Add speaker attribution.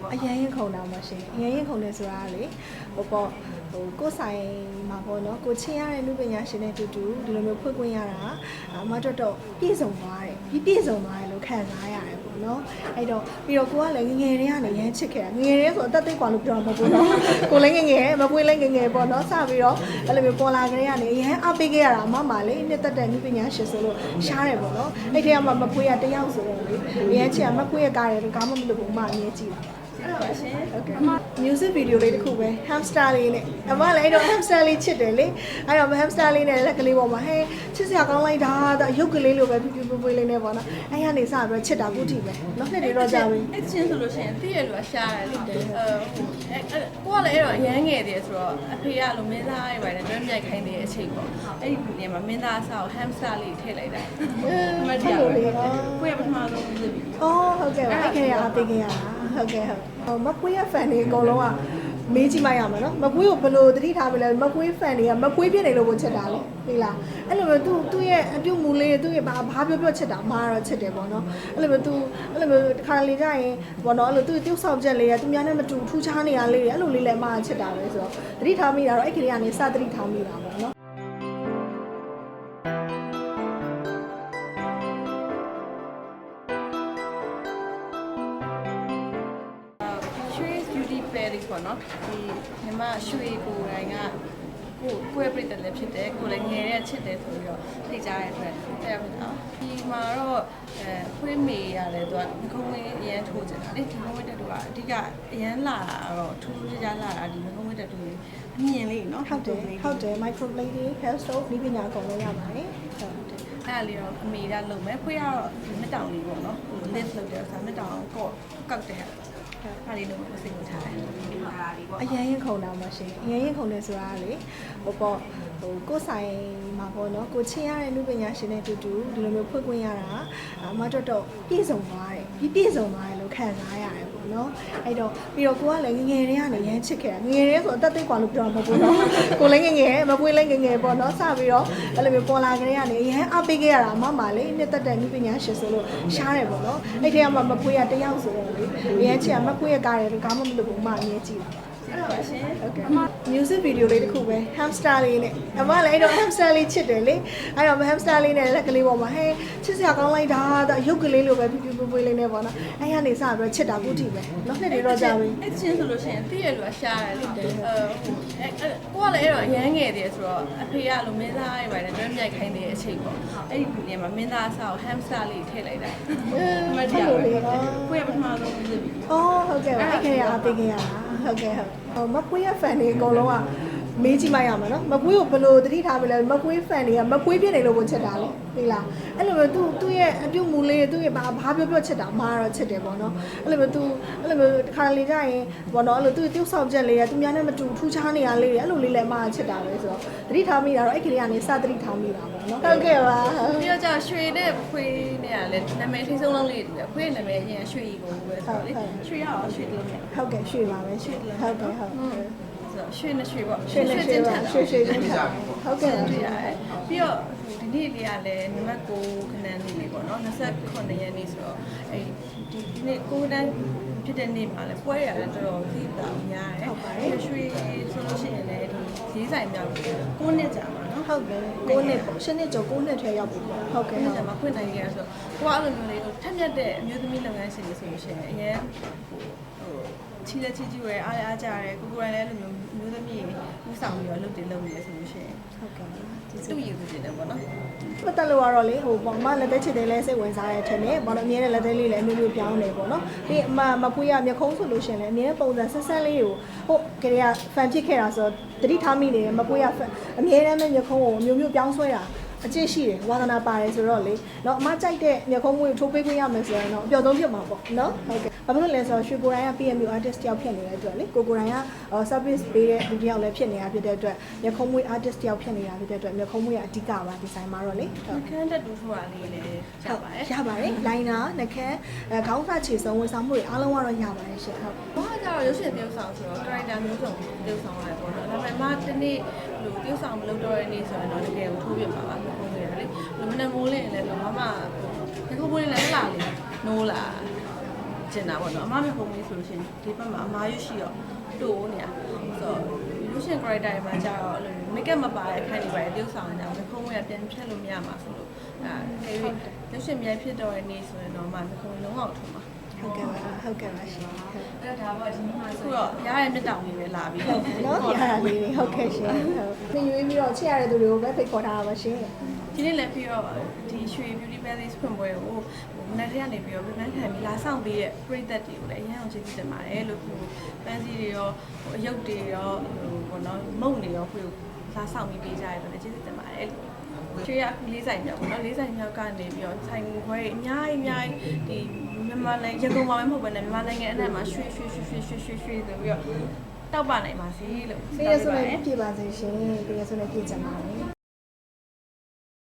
Speaker 1: ပေါ့
Speaker 2: အရင်ရင်ခုံတာပါရှင်အရင်ရင်ခုံတယ်ဆိုတာကလေဟိုပေါ့ဟိုကိုယ်ဆိုင်မှာပေါ့နော်ကိုချင်းရတဲ့လူပညာရှင်နဲ့အတူတူဒီလိုမျိုးဖွင့်ခွင့်ရတာအမတော်တော်ပြည့်စုံသွားတယ်ပြီးပြည့်စုံသွားတယ်လို့ခံစားရတယ်ပေါ့နော်အဲ့တော့ပြီးတော့ကိုကလည်းငငယ်တည်းကနေရမ်းချစ်ခဲ့တာငငယ်တည်းဆိုအသက်သိပ်กว่าလို့ပြောတာမဟုတ်ဘူးနော်ကိုလည်းငငယ်မပွေးလည်းငငယ်ပေါ့နော်စပြီးတော့အဲ့လိုမျိုးပေါ်လာကြတဲ့ကနေရမ်းအပေးခဲ့ရတာအမမလေးနှစ်သက်တဲ့လူပညာရှင်ဆိုလို့ရှားတယ်ပေါ့နော်အဲ့ဒီကမှမပွေးရတယောက်ဆိုတော့လေရမ်းချစ်ရမပွေးရကားတယ်ကားမမလို့ဘူးအမအမြဲကြည့်တာ
Speaker 1: အဲ့တော့ရှင်
Speaker 2: ဟုတ်ကဲ့ music video လေးတစ်ခုပဲ hamster လေးနဲ့အမလည်းအဲ့တော့ hamster လေးချစ်တယ်လေအဲ့တော့ hamster လေးနဲ့လက်ကလေးပေါ်မှာဟဲချစ်စရာကောင်းလိုက်တာတဲ့ရုပ်ကလေးလိုပဲပြပြပွေးပွေးလေးနဲ့ပေါ့နော်အဲ့ရနေစပြီးတော့ချစ်တာကုတီပဲနော်နှစ်တွေတော့ကြာပြီ
Speaker 1: အဲ့ချင်းဆိုလို့ရှိရင်တည့်ရလူကရှားတယ်လေအဲကိုကလည်းအဲ့တော့ရမ်းငယ်တယ်ဆိုတော့အဖေကလိုမင်းသားရေးပါတယ်တွဲမြိုက်ခိုင်းတဲ့အချိန်ပေါ့အဲ့ဒီနေရာမှာမင်းသားအစားကို hamster လေးထည့်လိုက်တာအမတရားပဲကိုရပထမဆုံးသိပြီ
Speaker 2: အော်ဟုတ်ကဲ့ပါအဲ့ခင်ရအပေးခင်ရတာဟုတ်ကဲ့ဟုတ်ဟို မပွေးရ fan တွေအကုန်လုံးကမေးကြည့်မှရမှာနော်မပွေးကိုဘယ်လိုသတိထားမလဲမပွေး fan တွေကမပွေးပြနေလို့ကိုချစ်တာလေဟိလားအဲ့လိုမျိုးသူသူ့ရဲ့အပြုတ်မူလေးသူ့ရဲ့ဘာဘာပြောပြောချစ်တာမာတော့ချစ်တယ်ပေါ့နော်အဲ့လိုမျိုးသူအဲ့လိုမျိုးတစ်ခါလေကြာရင်ပေါ့နော်အဲ့လိုသူ့ပြုတ်ဆောင်ချက်လေးကသူများနဲ့မတူထူးခြားနေရလေးတွေအဲ့လိုလေးလည်းမာချစ်တာပဲဆိုတော့သတိထားမိတာတော့အဲ့ကလေးကနေစသတိထားမိတာပေါ့နော်
Speaker 1: beauty paris ပေါ့နော်ဒီညီမရွှေကိုယ်တိုင်ကကိုကိုယ့်ရဲ့ပြည်တယ်လည်းဖြစ်တယ်ကိုယ်လည်းငယ်တဲ့ချစ်တယ်ဆိုပြီးတော့ထိတ်ကြတဲ့အတွက်အဲ့ဒါပေါ့ဒီမှာတော့အဲခွေးမေရတယ်သူကငကုံးလေးအရန်ထိုးကြတယ်လေဒီငကုံးတက်တူကအဓိကအရန်လာတာတော့ထူးထူးခြားခြားလာတာဒီငကုံးတက်တူလေးအမြင်လေးနော်
Speaker 2: ဟုတ်တယ်ဟုတ်တယ် microblade တွေ hair style ဒီပညာအကုန်လုံးရပါတယ်ဟုတ်
Speaker 1: အဲ့ဒါလေးတော့အမေကလုပ်မယ်ခွေးကတော့မတောင်လေးပေါ့နော်ဟို lift လုပ်တယ်ဆိုတော့မတောင်ကော့ကောက်တယ်အဲ့ဒါလေးလုပ်မယ်စိတ်ဝင်ထားတယ်ဒါလေးပေါ့
Speaker 2: အရင်ရင်ခုံတာပါရှင်အရင်ရင်ခုံတယ်ဆိုတာကလေဟိုပေါ့ဟိုကိုယ်ဆိုင်မှာပေါ့နော်ကိုချင်းရတဲ့လူပညာရှင်နဲ့အတူတူဒီလိုမျိုးဖွင့်ခွင့်ရတာအမတော်တော်ပြည့်စုံသွားတယ်ပြီးပြည့်စုံသွားတယ်လို့ခံစားရတယ်ပေါ့နော်အဲ့တော့ပြီးတော့ကိုကလည်းငငယ်တည်းကနေရမ်းချစ်ခဲ့တာငငယ်တည်းဆိုအသက်သိပ်กว่าလို့ပြောတာမဟုတ်ဘူးနော်ကိုလည်းငငယ်မပွေးလည်းငငယ်ပေါ့နော်စပြီးတော့အဲ့လိုမျိုးပေါ်လာကြတဲ့ကနေရမ်းအပေးခဲ့ရတာအမမလေးနှစ်သက်တဲ့လူပညာရှင်ဆိုလို့ရှားတယ်ပေါ့နော်အဲ့ဒီကမှမပွေးရတယောက်ဆိုတော့လေရမ်းချစ်ရမပွေးရကားတယ်ကားမမလို့ဘူးအမအမြဲကြည့်တာ
Speaker 1: အဲ့တော့ရှင်
Speaker 2: ဟုတ်ကဲ့ music video လေးတစ်ခုပဲ hamster လေးနဲ့အမလည်းအဲ့တော့ hamster လေးချစ်တယ်လေအဲ့တော့ hamster လေးနဲ့လက်ကလေးပေါ်မှာဟဲချစ်စရာကောင်းလိုက်တာတဲ့ရုပ်ကလေးလိုပဲပြပြပွေးပွေးလေးနဲ့ပေါ့နော်အဲ့ရနေစပြီးတော့ချစ်တာကုတီပဲနော်နှစ်တွေတော့ကြာပြီ
Speaker 1: အဲ့ချင်းဆိုလို့ရှိရင်တည့်ရလူကရှားတယ်လေအဲကိုကလည်းအဲ့တော့ရမ်းငယ်တယ်ဆိုတော့အဖေကလိုမင်းသားရေးပါတယ်တွဲမြိုက်ခိုင်းတဲ့အချိန်ပေါ့အဲ့ဒီနေရာမှာမင်းသားအစားကို hamster လေးထည့်လိုက်တာအမတရားပဲကိုရပထမဆုံးသိပြီ
Speaker 2: အော်ဟုတ်ကဲ့ပါအဲ့ခင်ရအပေးခင်ရတာ ဟုတ်ကဲ့ဟုတ်ဟိုမပွေးရ fan တွေအကုန်လုံးက မေးကြည့်မှရမှာနော်မပွေးကိုဘယ်လိုသတိထားမလဲမပွေး fan တွေကမပွေးပြနေလို့ကိုချစ်တာလေဟိလားအဲ့လိုမျိုးသူသူ့ရဲ့အပြုတ်မူလေးသူ့ရဲ့ဘာဘာပြောပြောချစ်တာမာတော့ချစ်တယ်ပေါ့နော်အဲ့လိုမျိုးသူအဲ့လိုမျိုးတစ်ခါလေကြာရင်ပေါ့နော်အဲ့လိုသူ့ပြုတ်ဆောင်ချက်လေးကသူများနဲ့မတူထူးခြားနေရလေးတွေအဲ့လိုလေးလည်းမာချစ်တာပဲဆိုတော့သတိထားမိတာတော့အဲ့ကလေးကနေစသတိထားမိတာပေါ့နော်ဟုတ်ကဲ့ပါ
Speaker 1: ပြီးတော့ကျရွှေနဲ့ခွေးနဲ့ကလည်းနာမည်ထိဆုံးလုံးလေးတူတယ်ခွေးနာမည်အရင်ရွှေကြီးကိုပဲဆိုတော့လေရွှေရအောင်ရွှေတလုံးနဲ့
Speaker 2: ဟုတ်ကဲ့ရွှေပါပဲရွှေဟုတ်ကဲ့ဟုတ်
Speaker 1: ဆိုတော့ရွှေနဲ့ရွှေပေါ့
Speaker 2: ရွှေနဲ့ရွှေပါရွှေရွှေချင်းထားဟုတ်ကဲ့
Speaker 1: တွေ့ရတယ်ပြီးတော့ဒီနေ့လေးကလည်းနံပါတ်9ခဏန်းလေးလေးပေါ့နော်29ရက်နေ့ဆိုတော့အဲဒီဒီနေ့9တန်းဖြစ်တဲ့နေ့မှာလည်းပွဲရတယ်တော်တော်သိတာများတယ်ရွှေဆိုလို့ရှိရင်လည်းဒီဈေးဆိုင်မြောက်9နှစ်ကြာမှာနော်
Speaker 2: ဟုတ်တယ်9နှစ်ပေါ့10နှစ်ကျော်9နှစ်ထဲရောက်ပြီပေါ့ဟုတ်ကဲ့
Speaker 1: အဲ့
Speaker 2: ဟုတ်
Speaker 1: ဒါမှခွင့်နိုင်ကြရဆိုတော့ကိုကအဲ့လိုမျိုးလေးထက်မြက်တဲ့အမျိုးသမီးလုပ်ငန်းရှင်တွေဆိုလို့ရှိရင်အရင်ဟိုချီလက်ချီကျူရဲအားရအားကြရဲကိုကိုယ်တိုင်လည်းအဲ့လိုမျိုး မျိုးသမီးဥဆောင်ပြီးတော့လုပ်တယ်လုပ်နေတယ်ဆိုလို့ရှိရင်
Speaker 2: ဟုတ်ကဲ့ကျေးဇူး
Speaker 1: သူ့ရည်သူတင်တယ်ပေါ့နော်
Speaker 2: ပတ်သက်လို့ကတော့လေဟိုပေါ့မလက်သက်ချစ်တယ်လဲစိတ်ဝင်စားတဲ့ထင်တယ်ဘာလို့အမြဲတမ်းလက်သက်လေးလည်းအမျိုးမျိုးပြောင်းနေပေါ့နော်ပြီးအမမပွေးရမျက်ခုံးဆိုလို့ရှင်လည်းအမြဲတမ်းပုံစံဆက်ဆက်လေးကိုဟုတ်ကလေးကဖန်ဖြစ်ခဲ့တာဆိုတော့တတိထားမိနေတယ်မပွေးရအမြဲတမ်းပဲမျက်ခုံးကိုအမျိုးမျိုးပြောင်းဆွဲတာ အကျင့်ရှိတယ်ဝါသနာပါတယ်ဆိုတော့လေနော်အမကြိုက်တဲ့မျက်ခုံးမွေးထိုးပေးခွင့်ရမယ်ဆိုရင်တော့အပျော်ဆုံးဖြစ်မှာပေါ့နော်ဟုတ်ကဲ့ဘာဖြစ်လို့လဲဆိုတော့ရွှေကိုရိုင်းက PMU artist တယောက်ဖြစ်နေတဲ့အတွက်လေကိုကိုရိုင်းက service ပေးတဲ့လူတယောက်လည်းဖြစ်နေတာဖြစ်တဲ့အတွက်မျက်ခုံးမွေး artist တယောက်ဖြစ်နေတာဖြစ်တဲ့အတွက်မျက်ခုံးမွေးကအဓိကပါ design မှာတော့လေဟုတ်
Speaker 1: ကဲ့တက်တူဆိုတာလေးလည်းရပါတယ်
Speaker 2: ရပါတယ် liner နှခမ်းခေါင်းစာခြေစုံဝန်ဆောင်မှုတွေအားလုံးကတော့ရပါတယ်ရှင်ဟုတ်
Speaker 1: ကြတော့ရုပ်ရှင်တရုပ်ဆောင်ဆိုတော့ character မျိုးစုံတရုပ်ဆောင်ရတယ်ပေါ့နော်။ဒါပေမဲ့ဒီနေ့လူတရုပ်ဆောင်မလုပ်တော့တဲ့နေ့ဆိုရင်တော့တကယ်ကိုထိုးပြပါပါမဟုတ်ဘူးလေ။လူမနဲ့မိုးလင်းလည်းတော့မမငါကမိုးလင်းလည်းလာလေနိုးလာကျင်တာပေါ့နော်အမမျက်ခုံးလေးဆိုလို့ရှိရင်ဒီဘက်မှာအမားရွရှိတော့တိုးနေတာဆိုတော့လူရှင် character တွေမှာကြာတော့အဲ့လို make up မပါတဲ့အခန်းတွေပါတရုပ်ဆောင်နေတာမျက်ခုံးကပြန်ဖြတ်လို့မရမှာဆိုလို့အဲခေ၍လူရှင်မြိုင်ဖြစ်တော့တဲ့နေ့ဆိုရင်တော့မှမျက်ခုံးလုံးအောင်ထုံပါ
Speaker 2: ဟုတ်ကဲ့ပါဟုတ်ကဲ့ပါရှင်ဟုတ်
Speaker 3: အဲ့တော့ဒါပေါ့ဒီမှာ
Speaker 1: ခု
Speaker 3: ဆို
Speaker 1: တော့ရတဲ့မြတ်တောင်လေးပဲလာပြီး
Speaker 2: ဟုတ်နော်ရတာလေးတွေဟုတ်ကဲ့ရှင်ဟုတ်ပြင်ရွေးပြီးတော့ချစ်ရတဲ့သူတွေကိုပဲဖိတ်ခေါ်ထားတာပါရှင်
Speaker 1: ဒီနေ့လည်းပြီးတော့ဒီရွှေ beauty palace ဖွင့်ပွဲကိုမနက်တည်းကနေပြီးတော့ပြန်ခံပြီးလာဆောင်ပေးတဲ့ပရိသတ်တွေကိုလည်းအရင်အောင်ကျေးဇူးတင်ပါတယ်လို့ပြောပန်းစီတွေရောအယုတ်တွေရောဟိုဘောနော်မုံတွေရောဖွင့်လာဆောင်ပြီးပေးကြရတော့လည်းကျေးဇူးတင်ပါတယ်လို့ကျွေးရလေးဆိုင်မြောက်ပေါ့နော်လေးဆိုင်မြောက်ကနေပြီးတော့ဆိုင်ခွဲအများကြီးအများကြီးဒီ မြန်မာနိုင်ငံရန်ကုန်မှာပဲမဟုတ်ဘဲနဲ့မြန်မာနိုင်ငံအနှံ့မှာရွှေရွှေရွှေရွှေရွှေရွှေရွှေဆိုပြီးတော့တောက်ပနိုင်ပါစေလို့
Speaker 2: ပြည့်ရဆိုလည်းပြည့်ပါစေရှင်ပြည့်ရဆိုလည်းပြည့်ကြပါမယ်